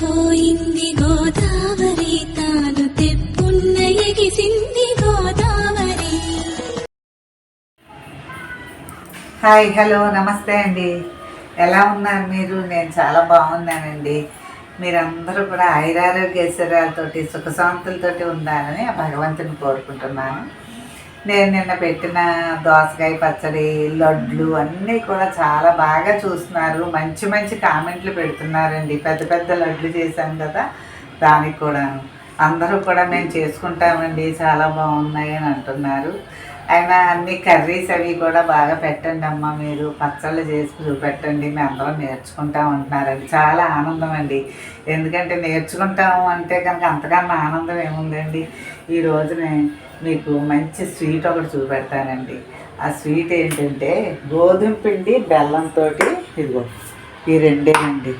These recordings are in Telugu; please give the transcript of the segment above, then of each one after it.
పొంగిపోయింది గోదావరి తాను తెప్పున్న ఎగిసింది గోదావరి హాయ్ హలో నమస్తే అండి. ఎలా ఉన్నారు మీరు? నేను చాలా బాగున్నానండి. మీరందరూ కూడా ఐరారోగ్యశ్వరాలతోటి సుఖశాంతులతోటి ఉండాలని ఆ భగవంతుని కోరుకుంటున్నాను. నేను నిన్న పెట్టిన దోసకాయ పచ్చడి లడ్లు అన్నీ కూడా చాలా బాగా చూస్తున్నారు. మంచి మంచి కామెంట్లు పెడుతున్నారండి. పెద్ద పెద్ద లడ్లు చేశాను కదా దానికి కూడా అందరూ కూడా మేము చేసుకుంటామండి. చాలా బాగున్నాయి అని అంటున్నారు. అయినా అన్ని కర్రీస్ అవి కూడా బాగా పెట్టండి అమ్మ మీరు. పచ్చళ్ళు చేసి చూపెట్టండి. మేము అందరం నేర్చుకుంటాం ఉంటున్నారని చాలా ఆనందం అండి ఎందుకంటే నేర్చుకుంటాము అంటే కనుక అంతకన్నా ఆనందం ఏముందండి? ఈ రోజునే మీకు మంచి స్వీట్ ఒకటి చూపెడతానండి. ఆ స్వీట్ ఏంటంటే గోధుమ పిండి బెల్లంతో ఇదిగో ఈ రెండేనండి.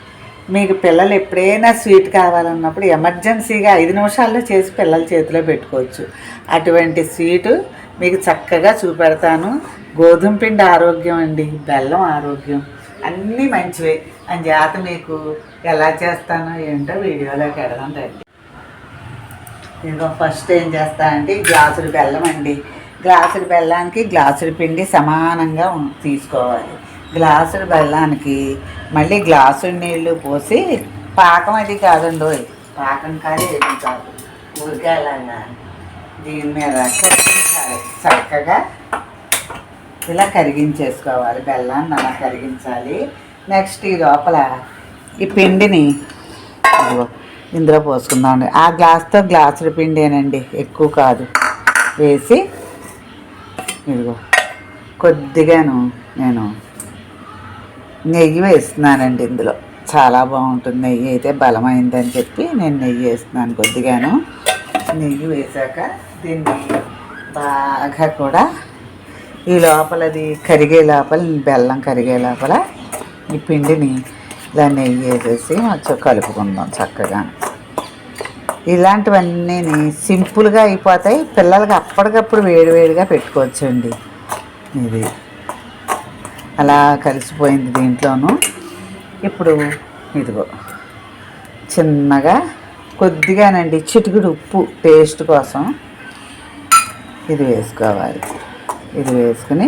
మీకు పిల్లలు ఎప్పుడైనా స్వీట్ కావాలన్నప్పుడు ఎమర్జెన్సీగా ఐదు నిమిషాల్లో చేసి పిల్లల చేతిలో పెట్టుకోవచ్చు. అటువంటి స్వీటు మీకు చక్కగా చూపెడతాను. గోధుమ పిండి ఆరోగ్యం అండి బెల్లం ఆరోగ్యం అన్నీ మంచివే. అని చేత మీకు ఎలా చేస్తానో ఏంటో వీడియోలోకి ఎడదాం రండి. ఇదిగో ఫస్ట్ ఏం చేస్తానంటే గ్లాసుడు బెల్లం అండి. గ్లాసుడు బెల్లానికి గ్లాసుల పిండి సమానంగా తీసుకోవాలి. గ్లాసుడు బెల్లానికి మళ్ళీ గ్లాసుడు నీళ్ళు పోసి పాకం అది కాదండి పాకం కాదు ఏది కాదు. ఊరికేలాగా దీని మీద కరిగించాలి. చక్కగా ఇలా కరిగించేసుకోవాలి. బెల్లాన్ని అలా కరిగించాలి. నెక్స్ట్ ఈ లోపల ఈ పిండిని ఇదిగో ఇందులో పోసుకుందామండి. ఆ గ్లాస్తో గ్లాసుల పిండేనండి ఎక్కువ కాదు. వేసి ఇదిగో కొద్దిగాను నేను నెయ్యి వేస్తున్నానండి ఇందులో. చాలా బాగుంటుంది నెయ్యి అయితే బలమైందని చెప్పి నేను నెయ్యి వేస్తున్నాను కొద్దిగాను. నెయ్యి వేసాక దీన్ని బాగా కూడా ఈ లోపలది కరిగే లోపల బెల్లం కరిగే లోపల ఈ పిండిని ఇలా నెయ్యి వేసేసి మంచిగా కలుపుకుందాం చక్కగా. ఇలాంటివన్నీ సింపుల్గా అయిపోతాయి. పిల్లలకి అప్పటికప్పుడు వేడివేడిగా పెట్టుకోవచ్చండి. ఇది అలా కలిసిపోయింది దీంట్లోనూ. ఇప్పుడు ఇదిగో చిన్నగా కొద్దిగానండి చిటికడు ఉప్పు టేస్ట్ కోసం ఇది వేసుకోవాలి. ఇది వేసుకుని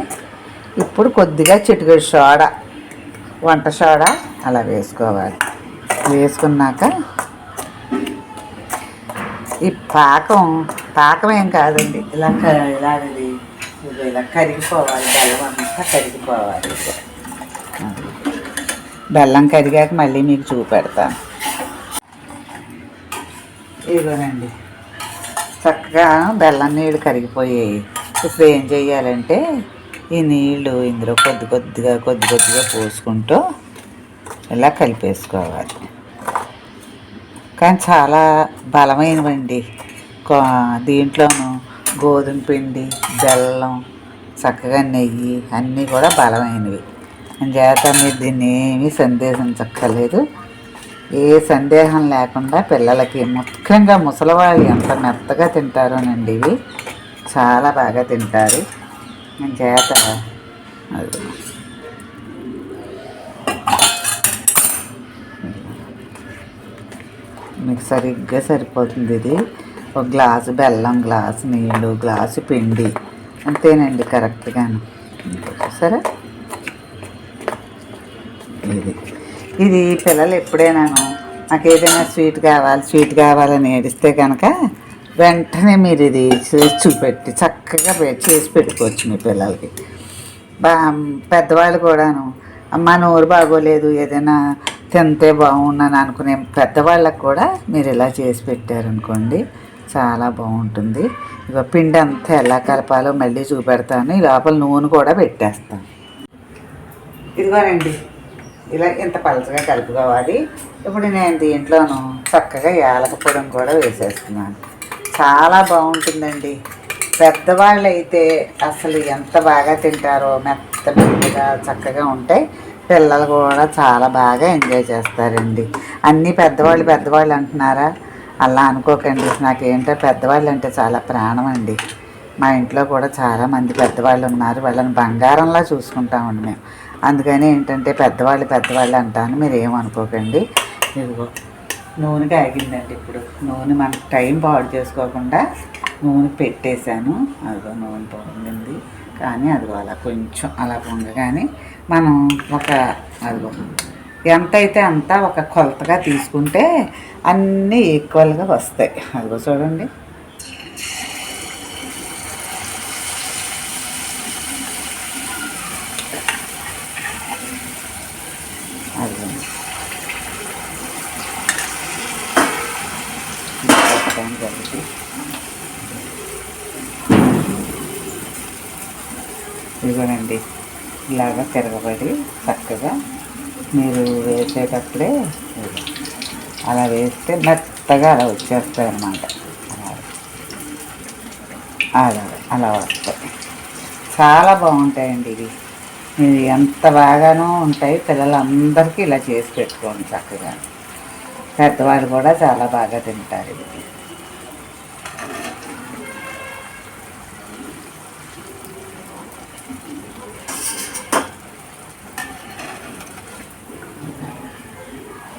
ఇప్పుడు కొద్దిగా చిటికడు సోడా వంట సోడా అలా వేసుకోవాలి. వేసుకున్నాక ఈ పాకం పాకం ఏం కాదండి ఇలా క- ఇలా ఇది ఇది ఇలా కరిగిపోవాలి బెల్లం కరిగిపోవాలి బెల్లం కరిగాక మళ్ళీ మీకు చూపెడతాను. ఇదిగోనండి. చక్కగా బెల్లం నీళ్ళు కరిగిపోయాయి. ఇప్పుడు ఏం చేయాలంటే ఈ నీళ్ళు ఇందులో కొద్ది కొద్దిగా కొద్ది కొద్దిగా పోసుకుంటూ ఇలా కలిపేసుకోవాలి. కానీ చాలా బలమైనవండి. దీంట్లోనూ గోధుమ పిండి బెల్లం చక్కగా నెయ్యి అన్నీ కూడా బలమైనవి. చేత మీరు దీన్ని ఏమీ సందేహించక్కర్లేదు ఏ సందేహం లేకుండా పిల్లలకి ముఖ్యంగా ముసలివాళ్ళు ఎంత మెత్తగా తింటారోనండి ఇవి. చాలా బాగా తింటారు. చేత మీకు సరిగ్గా సరిపోతుంది ఇది. ఒక గ్లాసు బెల్లం గ్లాసు నీళ్ళు గ్లాసు పిండి. అంతేనండి కరెక్ట్గాను. సరే? ఇది. ఇది పిల్లలు ఎప్పుడైనాను నాకు ఏదైనా స్వీట్ కావాలి స్వీట్ కావాలని ఏడిస్తే కనుక వెంటనే మీరు ఇది చూపెట్టి చక్కగా చేసి పెట్టుకోవచ్చు మీ పిల్లలకి. బా పెద్దవాళ్ళు కూడాను అమ్మ నోరు బాగోలేదు ఏదైనా తింటే బాగున్నాను అనుకునే పెద్దవాళ్ళకు కూడా మీరు ఇలా చేసి పెట్టారనుకోండి. చాలా బాగుంటుంది. ఇక పిండి అంతా ఎలా కలపాలో మళ్ళీ చూపెడతాను. ఈ లోపల నూనె కూడా పెట్టేస్తాను. ఇదిగోనండి ఇలా ఇంత పలచగా కలుపుకోవాలి. ఇప్పుడు నేను దీంట్లోనూ చక్కగా యాలక కూడా వేసేస్తున్నాను. చాలా బాగుంటుందండి. పెద్దవాళ్ళు అయితే అసలు ఎంత బాగా తింటారో మెత్త మెత్తగా చక్కగా ఉంటాయి పిల్లలు కూడా చాలా బాగా ఎంజాయ్ చేస్తారండి. అన్నీ పెద్దవాళ్ళు పెద్దవాళ్ళు అంటున్నారా? అలా అనుకోకండి. నాకేంటో పెద్దవాళ్ళు అంటే చాలా ప్రాణం అండి మా ఇంట్లో కూడా చాలామంది పెద్దవాళ్ళు ఉన్నారు. వాళ్ళని బంగారంలా చూసుకుంటామండి మేము. అందుకని ఏంటంటే పెద్దవాళ్ళు పెద్దవాళ్ళు అంటాను. మీరు ఏమనుకోకండి ఇదిగో నూనె కాగిందండి ఇప్పుడు. నూనె మనకి టైం పాడు చేసుకోకుండా నూనె పెట్టేశాను. అదిగో నూనె పొంగింది. కానీ అదిగో అలా కొంచెం అలా పొంగగానే మనం ఒక అదిగో ఎంత అయితే అంత ఒక కొలతగా తీసుకుంటే అన్నీ ఈక్వల్గా వస్తాయి. అదిగో చూడండి. ఇదిగోనండి. ఇలాగా తిరగబడి చక్కగా మీరు వేసేటప్పుడే అలా వేస్తే మెత్తగా అలా వచ్చేస్తాయి అన్నమాట. అలా అలా అలా వస్తాయి. చాలా బాగుంటాయండి ఇవి. ఇవి ఎంత బాగానో ఉంటాయి. పిల్లలందరికీ ఇలా చేసి పెట్టుకోండి చక్కగా. పెద్దవాళ్ళు కూడా చాలా బాగా తింటారు ఇవి.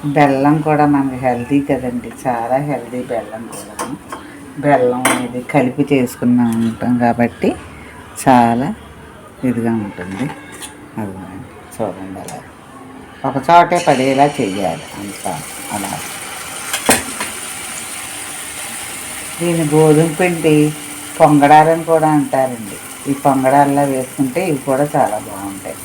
బెల్లం కూడా మనకి హెల్తీ కదండి చాలా హెల్తీ బెల్లం కూడా. బెల్లం అనేది కలిపి చేసుకున్నా ఉంటాం కాబట్టి చాలా ఇదిగా ఉంటుంది. అది చూడండి అలా. ఒక చోటే పడేలా చెయ్యాలి అంతా అలా. దీని గోధుమ పిండి పొంగడాలని కూడా అంటారండి. ఈ పొంగడాల్లో వేసుకుంటే ఇవి కూడా చాలా బాగుంటాయి.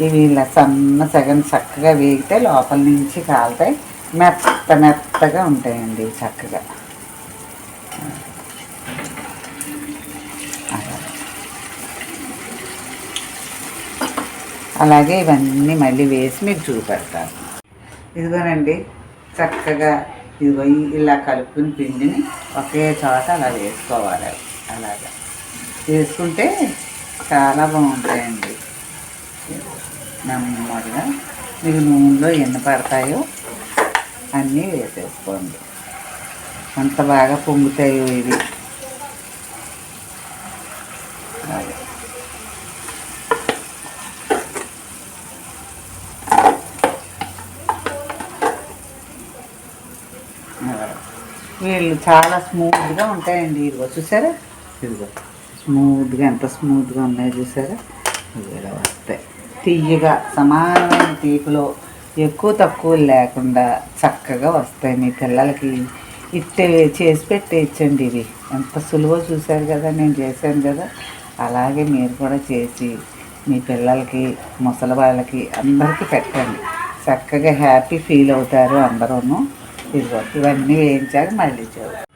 ఇవి ఇలా సన్న సగం చక్కగా వేగితే లోపల నుంచి కాలుతాయి. మెత్త మెత్తగా ఉంటాయండి చక్కగా. అలాగే ఇవన్నీ మళ్ళీ వేసి మీకు చూపెడతాను ఇదిగోనండి చక్కగా ఇదిగో ఇలా కలుపుకుని పిండిని ఒకే చోట అలా వేసుకోవాలి. అలాగా. వేసుకుంటే చాలా బాగుంటాయండి. నెమ్మదిగా మీరు నూనెలో ఎన్ని పడతాయో అన్నీ వేసేసుకోండి. అంత బాగా పొంగుతాయో ఇవి? అదే వీళ్ళు చాలా స్మూత్గా ఉంటాయండి. ఇదిగో చూసారా? ఇదిగో. స్మూత్గా ఎంత స్మూత్గా ఉన్నాయో చూసారా? ఇదిగో తీయగా సమానమైన తీపులో ఎక్కువ తక్కువ లేకుండా చక్కగా వస్తాయి మీ పిల్లలకి. ఇట్టే చేసి పెట్టేయచ్చండి ఇవి. ఎంత సులువో చూశారు కదా నేను చేశాను కదా. అలాగే మీరు కూడా చేసి మీ పిల్లలకి ముసలి వాళ్ళకి అందరికీ పెట్టండి. చక్కగా హ్యాపీ ఫీల్ అవుతారు అందరూను. ఇదిగో ఇవన్నీ వేయించాక మళ్ళీ చూడాలి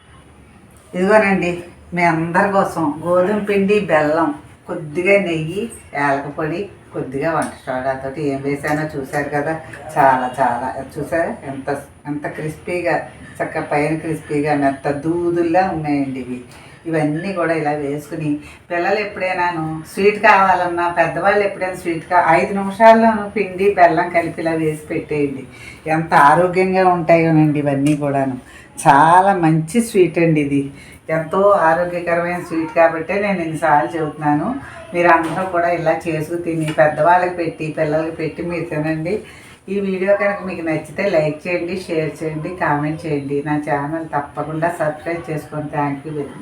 ఇదిగోనండి మీ అందరి కోసం గోధుమ పిండి బెల్లం కొద్దిగా నెయ్యి యాలకపొడి కొద్దిగా వంట సోడాతో ఏం వేసానో చూశారు కదా. చాలా చాలా. చూసారా? ఎంత ఎంత క్రిస్పీగా చక్క పైన క్రిస్పీగా మెత్త దూదుల్లా ఉన్నాయండి ఇవి. ఇవన్నీ కూడా ఇలా వేసుకుని పిల్లలు ఎప్పుడైనాను స్వీట్ కావాలన్నా పెద్దవాళ్ళు ఎప్పుడైనా స్వీట్ కా ఐదు నిమిషాల్లోనూ పిండి బెల్లం కలిపి ఇలా వేసి పెట్టేయండి. ఎంత ఆరోగ్యంగా ఉంటాయోనండి ఇవన్నీ కూడాను. చాలా మంచి స్వీట్ అండి ఇది. ఎంతో ఆరోగ్యకరమైన స్వీట్ కాబట్టే నేను ఎన్నిసార్లు చెబుతున్నాను. మీరు అందరూ కూడా ఇలా చేసుకు తిని పెద్దవాళ్ళకి పెట్టి పిల్లలకి పెట్టి మీరు తినండి. ఈ వీడియో కనుక మీకు నచ్చితే లైక్ చేయండి షేర్ చేయండి కామెంట్ చేయండి. నా ఛానల్ తప్పకుండా సబ్స్క్రైబ్ చేసుకోండి థ్యాంక్ యూ వెరీ మచ్